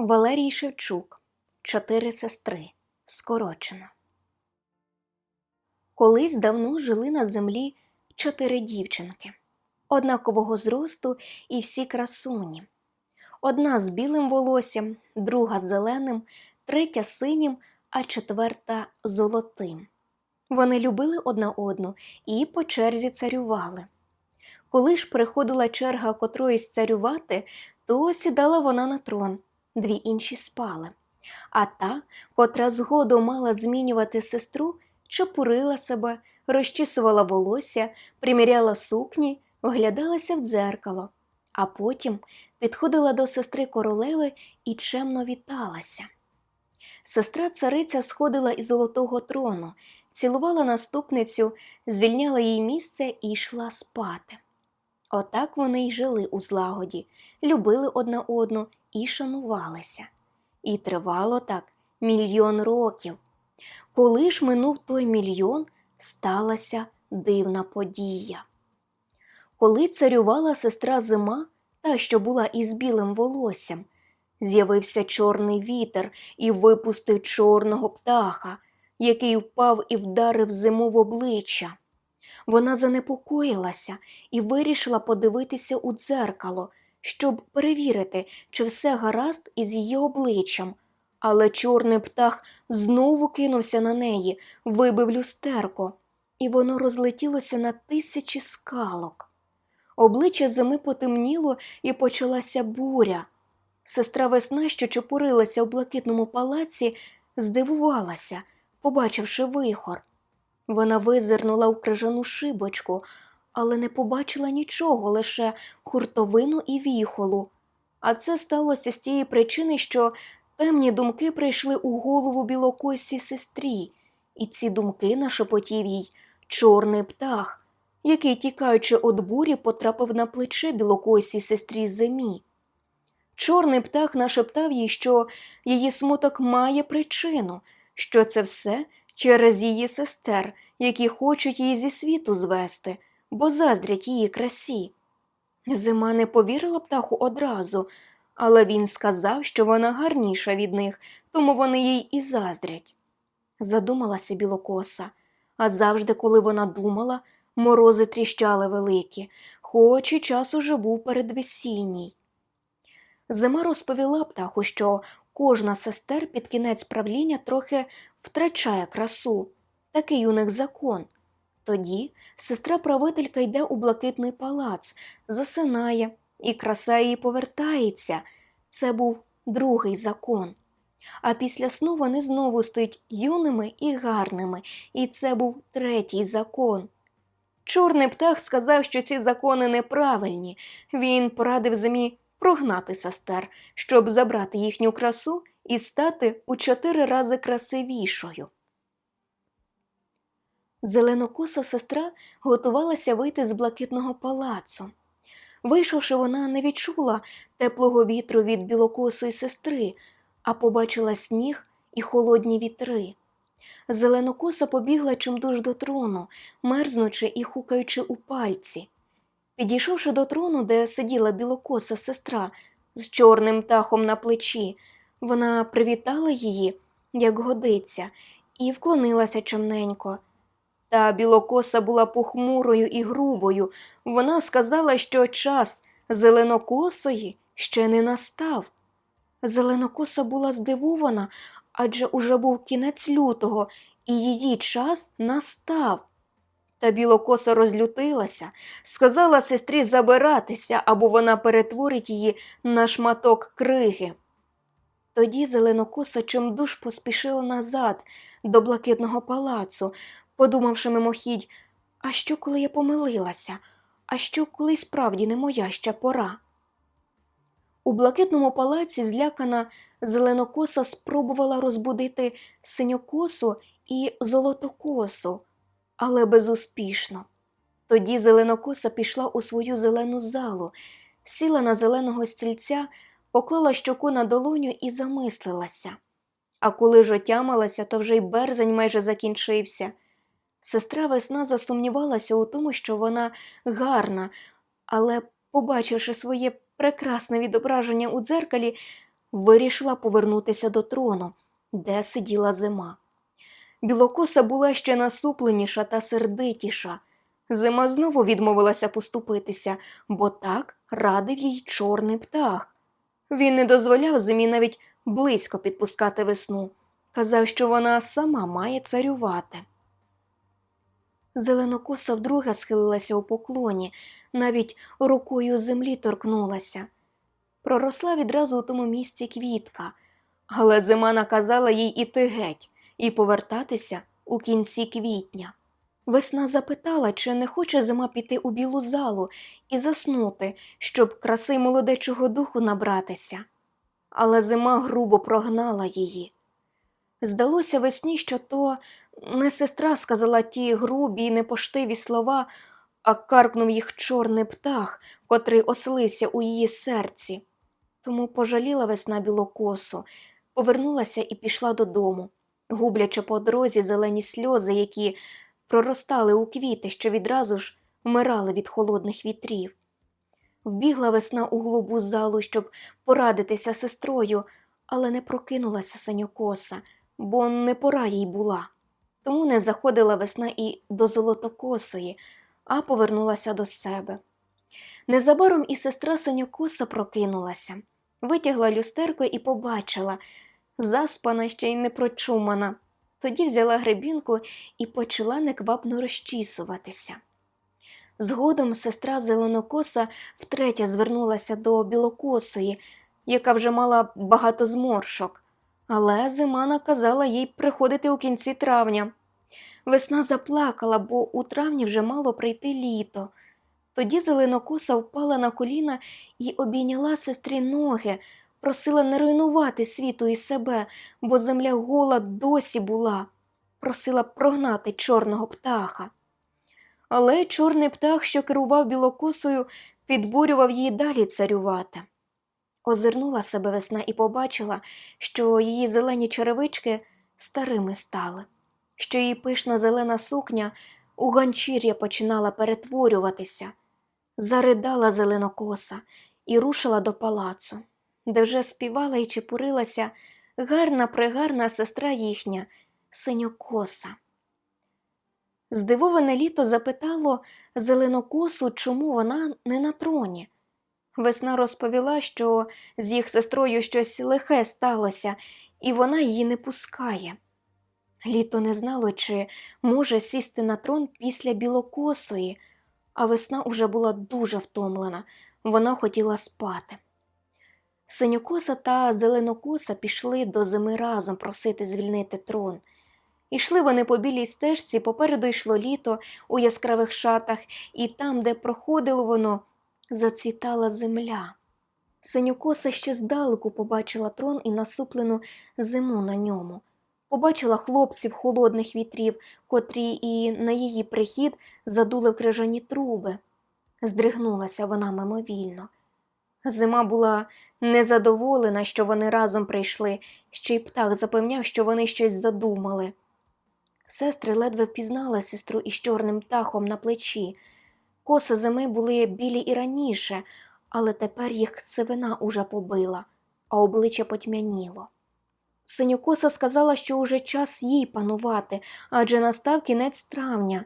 Валерій Шевчук Чотири сестри. Скорочено. Колись давно жили на землі чотири дівчинки, однакового зросту і всі красуні. Одна з білим волоссям, друга з зеленим, третя синім, а четверта золотим. Вони любили одна одну і по черзі царювали. Коли ж приходила черга котроїсь царювати, то сідала вона на трон, дві інші спали. А та, котра згодом мала змінювати сестру, чепурила себе, розчісувала волосся, приміряла сукні, вглядалася в дзеркало, а потім підходила до сестри королеви і чемно віталася. Сестра цариця сходила із золотого трону, цілувала наступницю, звільняла їй місце і йшла спати. Отак вони й жили у злагоді, любили одна одну і шанувалися. І тривало так мільйон років. Коли ж минув той мільйон, сталася дивна подія. Коли царювала сестра зима, та, що була із білим волоссям, з'явився чорний вітер і випустив чорного птаха, який впав і вдарив зиму в обличчя. Вона занепокоїлася і вирішила подивитися у дзеркало, щоб перевірити, чи все гаразд із її обличчям. Але чорний птах знову кинувся на неї, вибив люстерко, і воно розлетілося на тисячі скалок. Обличчя зими потемніло і почалася буря. Сестра весна, що чепурилася у блакитному палаці, здивувалася, побачивши вихор. Вона визирнула у крижану шибочку, але не побачила нічого, лише хуртовину і віхолу. А це сталося з тієї причини, що темні думки прийшли у голову білокосій сестрі, і ці думки нашепотів їй чорний птах, який, тікаючи від бурі, потрапив на плече білокосій сестрі зимі. Чорний птах нашептав їй, що її смуток має причину, що це все через її сестер, які хочуть її зі світу звести, бо заздрять її красі. Зима не повірила птаху одразу, але він сказав, що вона гарніша від них, тому вони їй і заздрять. Задумалася білокоса, а завжди, коли вона думала, морози тріщали великі, хоч і час уже був передвесінній. Зима розповіла птаху, що кожна сестер під кінець правління трохи втрачає красу. Такий у них закон. Тоді сестра правителька йде у блакитний палац, засинає, і краса її повертається. Це був другий закон. А після сну вони знову стають юними і гарними, і це був третій закон. Чорний птах сказав, що ці закони неправильні. Він порадив зимі прогнати сестер, щоб забрати їхню красу і стати у чотири рази красивішою. Зеленокоса сестра готувалася вийти з блакитного палацу. Вийшовши, вона не відчула теплого вітру від білокосої сестри, а побачила сніг і холодні вітри. Зеленокоса побігла чимдуж до трону, мерзнучи і хукаючи у пальці. Підійшовши до трону, де сиділа білокоса сестра з чорним тахом на плечі, вона привітала її, як годиться, і вклонилася чемненько. Та білокоса була похмурою і грубою. Вона сказала, що час зеленокосої ще не настав. Зеленокоса була здивована, адже уже був кінець лютого, і її час настав. Та білокоса розлютилася, сказала сестрі забиратися, або вона перетворить її на шматок криги. Тоді зеленокоса чимдуж поспішила назад до блакитного палацу, подумавши мимохідь, а що, коли я помилилася, а що, коли справді не моя ще пора. У блакитному палаці злякана зеленокоса спробувала розбудити синьокосу і золотокосу, але безуспішно. Тоді зеленокоса пішла у свою зелену залу, сіла на зеленого стільця, поклала щоку на долоню і замислилася. А коли ж отямилася, то вже й берзень майже закінчився. Сестра весна засумнівалася у тому, що вона гарна, але, побачивши своє прекрасне відображення у дзеркалі, вирішила повернутися до трону, де сиділа зима. Білокоса була ще насупленіша та сердитіша. Зима знову відмовилася поступитися, бо так радив їй чорний птах. Він не дозволяв зимі навіть близько підпускати весну, казав, що вона сама має царювати. Зеленокоса вдруге схилилася у поклоні, навіть рукою землі торкнулася. Проросла відразу у тому місці квітка, але зима наказала їй іти геть і повертатися у кінці квітня. Весна запитала, чи не хоче зима піти у білу залу і заснути, щоб краси молодечого духу набратися. Але зима грубо прогнала її. Здалося весні, що то не сестра сказала ті грубі й непоштиві слова, а каркнув їх чорний птах, котрий оселився у її серці. Тому пожаліла весна білокосу, повернулася і пішла додому, гублячи по дорозі зелені сльози, які проростали у квіти, що відразу ж вмирали від холодних вітрів. Вбігла весна у голубу залу, щоб порадитися сестрою, але не прокинулася синьокоса, бо не пора їй була. Тому не заходила весна і до золотокосої, а повернулася до себе. Незабаром і сестра синьокоса прокинулася, витягла люстерко і побачила, заспана ще й непрочумана. Тоді взяла гребінку і почала неквапно розчісуватися. Згодом сестра зеленокоса втретє звернулася до білокосої, яка вже мала багато зморшок, але зима наказала їй приходити у кінці травня. Весна заплакала, бо у травні вже мало прийти літо. Тоді зеленокоса впала на коліна і обійняла сестрі ноги, просила не руйнувати світу і себе, бо земля гола досі була, просила прогнати чорного птаха. Але чорний птах, що керував білокосою, підбурював її далі царювати. Озирнула себе весна і побачила, що її зелені черевички старими стали, що її пишна зелена сукня у ганчір'я починала перетворюватися. Заридала зеленокоса і рушила до палацу, де вже співала і чепурилася гарна пригарна сестра їхня, синьокоса. Здивоване літо запитало зеленокосу, чому вона не на троні. Весна розповіла, що з їх сестрою щось лихе сталося, і вона її не пускає. Літо не знало, чи може сісти на трон після білокосої, а весна уже була дуже втомлена, вона хотіла спати. Синьокоса та зеленокоса пішли до зими разом просити звільнити трон. Ішли вони по білій стежці, попереду йшло літо у яскравих шатах, і там, де проходило воно, зацвітала земля. Синюкоса ще здалеку побачила трон і насуплену зиму на ньому. Побачила хлопців холодних вітрів, котрі і на її прихід задули в крижані труби. Здригнулася вона мимовільно. Зима була незадоволена, що вони разом прийшли, ще й птах запевняв, що вони щось задумали. Сестри ледве впізнали сестру із чорним птахом на плечі. Коси зими були білі і раніше, але тепер їх сивина уже побила, а обличчя потьмяніло. Синьокоса сказала, що уже час їй панувати, адже настав кінець травня.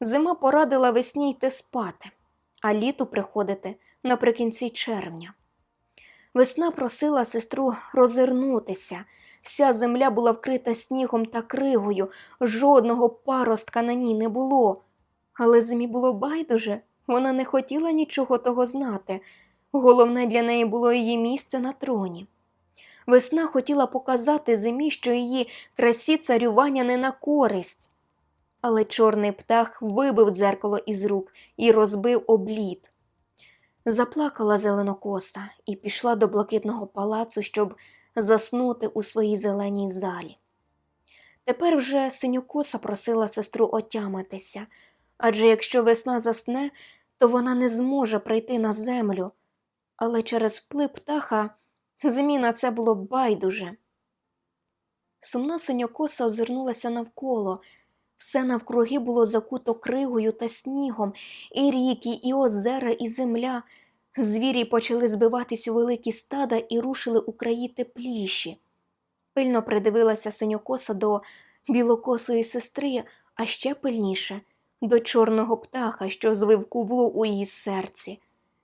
Зима порадила весні йти спати, а літу приходити наприкінці червня. Весна просила сестру розвернутися. Вся земля була вкрита снігом та кригою, жодного паростка на ній не було. Але зимі було байдуже, вона не хотіла нічого того знати. Головне для неї було її місце на троні. Весна хотіла показати зимі, що її красі царювання не на користь. Але чорний птах вибив дзеркало із рук і розбив облід. Заплакала зеленокоса і пішла до блакитного палацу, щоб заснути у своїй зеленій залі. Тепер вже синьокоса просила сестру отямитися, адже якщо весна засне, то вона не зможе прийти на землю, але через вплив птаха змі на це було байдуже. Сумна синьокоса озирнулася навколо. Все навкруги було закуто кригою та снігом, і ріки, і озера, і земля. Звірі почали збиватись у великі стада і рушили у краї тепліші. Пильно придивилася синьокоса до білокосої сестри, а ще пильніше до чорного птаха, що звив кублу у її серці.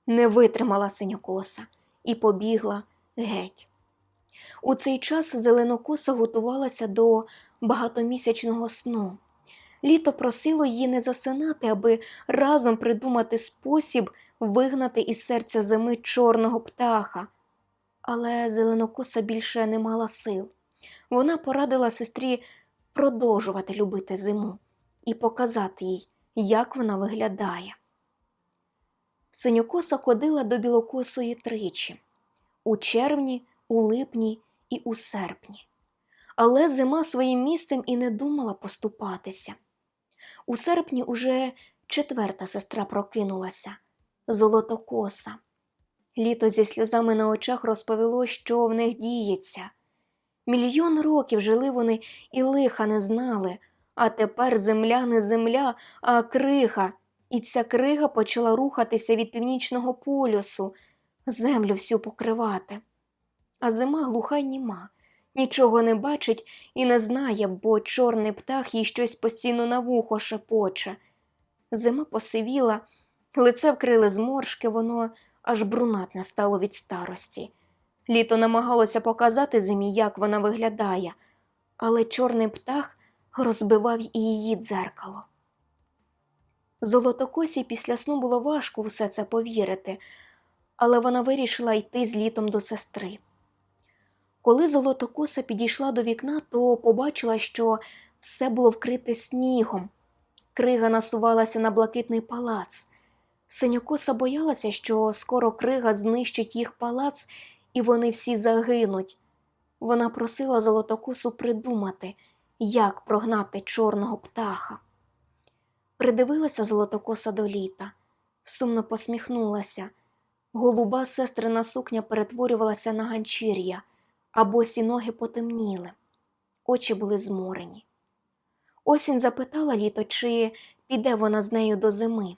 Не витримала синьокоса і побігла геть. У цей час зеленокоса готувалася до багатомісячного сну. Літо просило її не засинати, аби разом придумати спосіб вигнати із серця зими чорного птаха. Але зеленокоса більше не мала сил. Вона порадила сестрі продовжувати любити зиму і показати їй, як вона виглядає. Синьокоса ходила до білокосої тричі у червні, у липні і у серпні. Але зима своїм місцем і не думала поступатися. У серпні уже четверта сестра прокинулася золотокоса. Літо зі сльозами на очах розповіло, що в них діється. Мільйон років жили вони і лиха не знали, а тепер земля не земля, а крига, і ця крига почала рухатися від північного полюсу, землю всю покривати. А зима глуха й німа, нічого не бачить і не знає, бо чорний птах їй щось постійно на вухо шепоче. Зима посивіла, лице вкрили зморшки, воно аж брунатне стало від старості. Літо намагалося показати зимі, як вона виглядає, але чорний птах розбивав і її дзеркало. Золотокосі після сну було важко все це повірити, але вона вирішила йти з літом до сестри. Коли золотокоса підійшла до вікна, то побачила, що все було вкрите снігом. Крига насувалася на блакитний палац. Синьокоса боялася, що скоро крига знищить їх палац, і вони всі загинуть. Вона просила золотокосу придумати, як прогнати чорного птаха. Придивилася золотокоса до літа, сумно посміхнулася. Голуба сестрина сукня перетворювалася на ганчір'я, а босі ноги потемніли, очі були зморені. Осінь запитала літо, чи піде вона з нею до зими.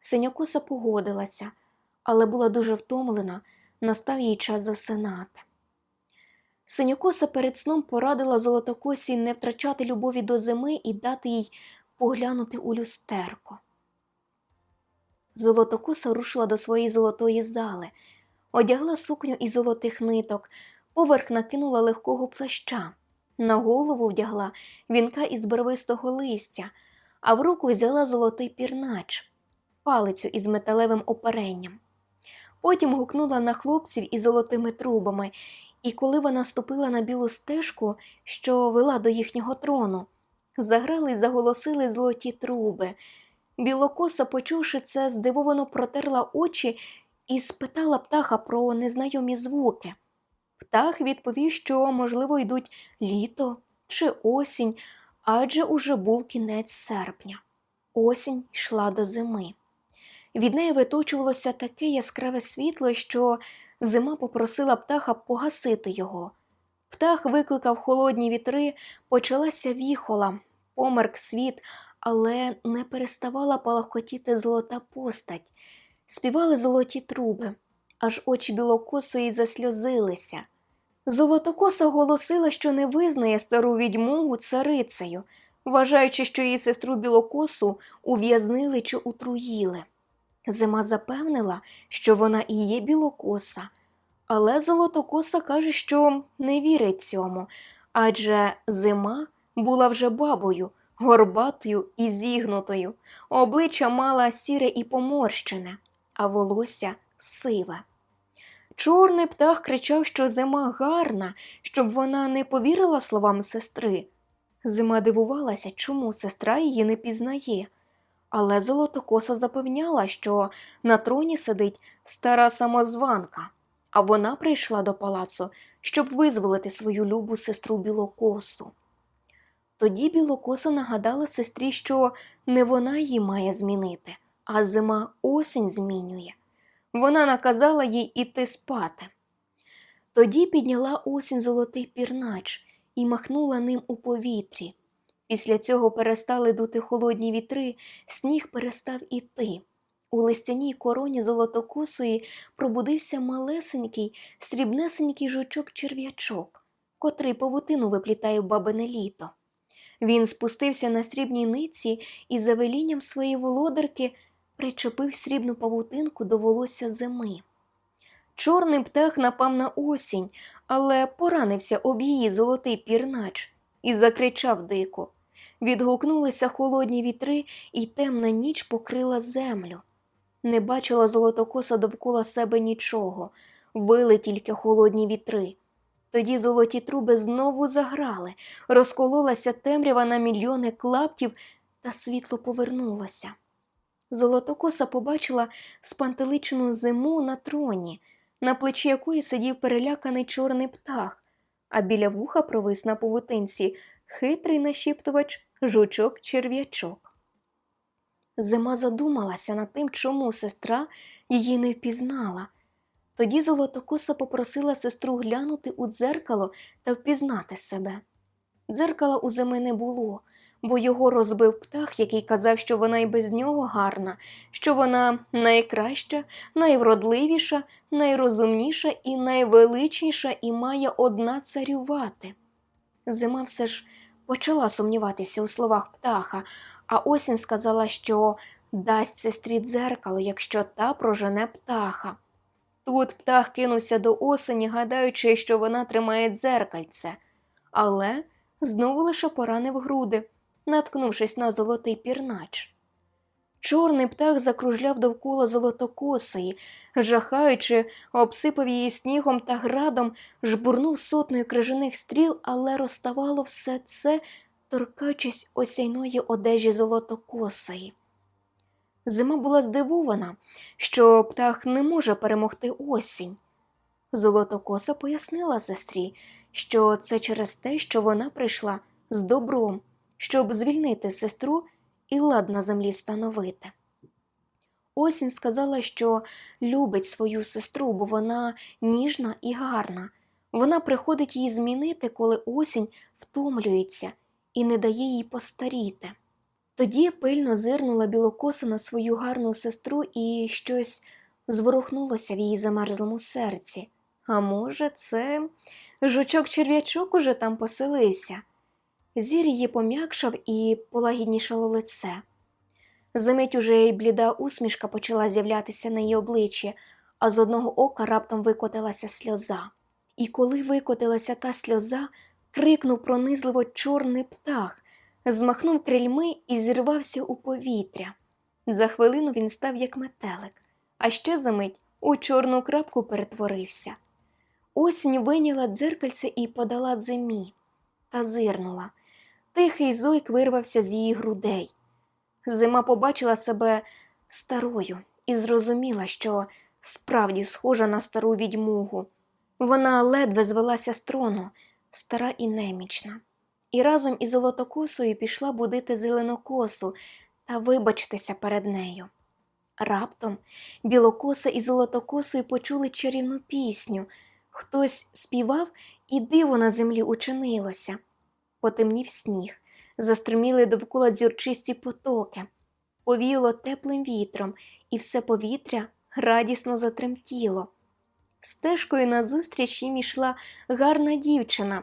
Синьокоса погодилася, але була дуже втомлена, настав їй час засинати. Синьокоса перед сном порадила золотокосі не втрачати любові до зими і дати їй поглянути у люстерко. Золотокоса рушила до своєї золотої зали, одягла сукню із золотих ниток, поверх накинула легкого плаща, на голову вдягла вінка із барвистого листя, а в руку взяла золотий пірнач, палицю із металевим оперенням. Потім гукнула на хлопців із золотими трубами, і коли вона ступила на білу стежку, що вела до їхнього трону, заграли й заголосили золоті труби. Білокоса, почувши це, здивовано протерла очі і спитала птаха про незнайомі звуки. Птах відповів, що, можливо, йдуть літо чи осінь, адже уже був кінець серпня. Осінь йшла до зими. Від неї виточувалося таке яскраве світло, що зима попросила птаха погасити його. Птах викликав холодні вітри, почалася віхола, померк світ, але не переставала палахкотіти золота постать. Співали золоті труби, аж очі білокосої засльозилися. Золотокоса оголосила, що не визнає стару відьму царицею, вважаючи, що її сестру білокосу ув'язнили чи утруїли. Зима запевнила, що і і є білокоса, але золотокоса каже, що не вірить цьому, адже зима була вже бабою, горбатою і зігнутою, обличчя мала сіре і поморщене, а волосся сиве. Чорний птах кричав, що зима гарна, щоб вона не повірила словам сестри. Зима дивувалася, чому сестра її не пізнає. Але золотокоса запевняла, що на троні сидить стара самозванка, а вона прийшла до палацу, щоб визволити свою любу сестру білокосу. Тоді білокоса нагадала сестрі, що не вона її має змінити, а зима осінь змінює. Вона наказала їй іти спати. Тоді підняла осінь золотий пірнач і махнула ним у повітрі. Після цього перестали дути холодні вітри, сніг перестав іти. У листяній короні золотокосої пробудився малесенький, срібнесенький жучок-черв'ячок, котрий павутину виплітає в бабине літо. Він спустився на срібній ниці і за велінням своєї володарки причепив срібну павутинку до волосся зими. Чорний птах напав на осінь, але поранився об її золотий пірнач і закричав дико. Відгукнулися холодні вітри, і темна ніч покрила землю. Не бачила золотокоса довкола себе нічого, вили тільки холодні вітри. Тоді золоті труби знову заграли, розкололася темрява на мільйони клаптів, та світло повернулося. Золотокоса побачила спантеличену зиму на троні, на плечі якої сидів переляканий чорний птах, а біля вуха провис на павутинці хитрий нашіптувач жучок-черв'ячок. Зима задумалася над тим, чому сестра її не впізнала. Тоді Золотокоса попросила сестру глянути у дзеркало та впізнати себе. Дзеркала у зими не було, бо його розбив птах, який казав, що вона й без нього гарна, що вона найкраща, найвродливіша, найрозумніша і найвеличніша і має одна царювати. Зима все ж почала сумніватися у словах птаха, а осінь сказала, що дасть сестрі дзеркало, якщо та прожене птаха. Тут птах кинувся до осені, гадаючи, що вона тримає дзеркальце, але знову лише поранив груди, наткнувшись на золотий пірнач. Чорний птах закружляв довкола золотокосої, жахаючи, обсипав її снігом та градом, жбурнув сотнею крижаних стріл, але розставало все це, торкаючись осяйної одежі золотокосої. Зима була здивована, що птах не може перемогти осінь. Золотокоса пояснила сестрі, що це через те, що вона прийшла з добром, щоб звільнити сестру і лад на землі встановити. Осінь сказала, що любить свою сестру, бо вона ніжна і гарна. Вона приходить її змінити, коли осінь втомлюється і не дає їй постаріти. Тоді пильно зирнула білокоса на свою гарну сестру і щось зворухнулося в її замерзлому серці. А може, це жучок-черв'ячок уже там поселився. Зір її пом'якшав і полагіднішало лице. Замить уже й бліда усмішка почала з'являтися на її обличчі, а з одного ока раптом викотилася сльоза. І коли викотилася та сльоза, крикнув пронизливо чорний птах, змахнув крильми і зірвався у повітря. За хвилину він став як метелик, а ще за мить у чорну крапку перетворився. Осінь вийняла дзеркальце і подала зимі, та зирнула. Тихий зойк вирвався з її грудей. Зима побачила себе старою і зрозуміла, що справді схожа на стару відьмугу. Вона ледве звелася з трону, стара і немічна, і разом із золотокосою пішла будити зеленокосу та вибачитися перед нею. Раптом білокоса і золотокосою почули чарівну пісню. Хтось співав, і диво на землі учинилося. Потемнів сніг, заструміли довкола дзюрчисті потоки, повіяло теплим вітром, і все повітря радісно затремтіло. Стежкою назустріч їм ішла гарна дівчина.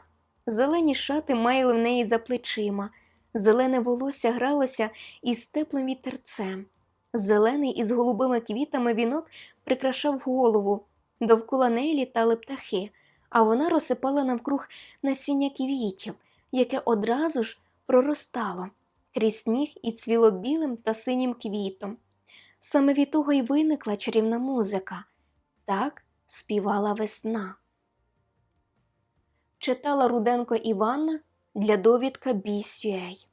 Зелені шати майли в неї за плечима, зелене волосся гралося із теплим вітерцем. Зелений із голубими квітами вінок прикрашав голову, довкола неї літали птахи, а вона розсипала навкруг насіння квітів, яке одразу ж проростало крізь сніг і цвіло білим та синім квітом. Саме від того й виникла чарівна музика. Так співала весна. Читала Руденко Іванна для довідка Бісюей.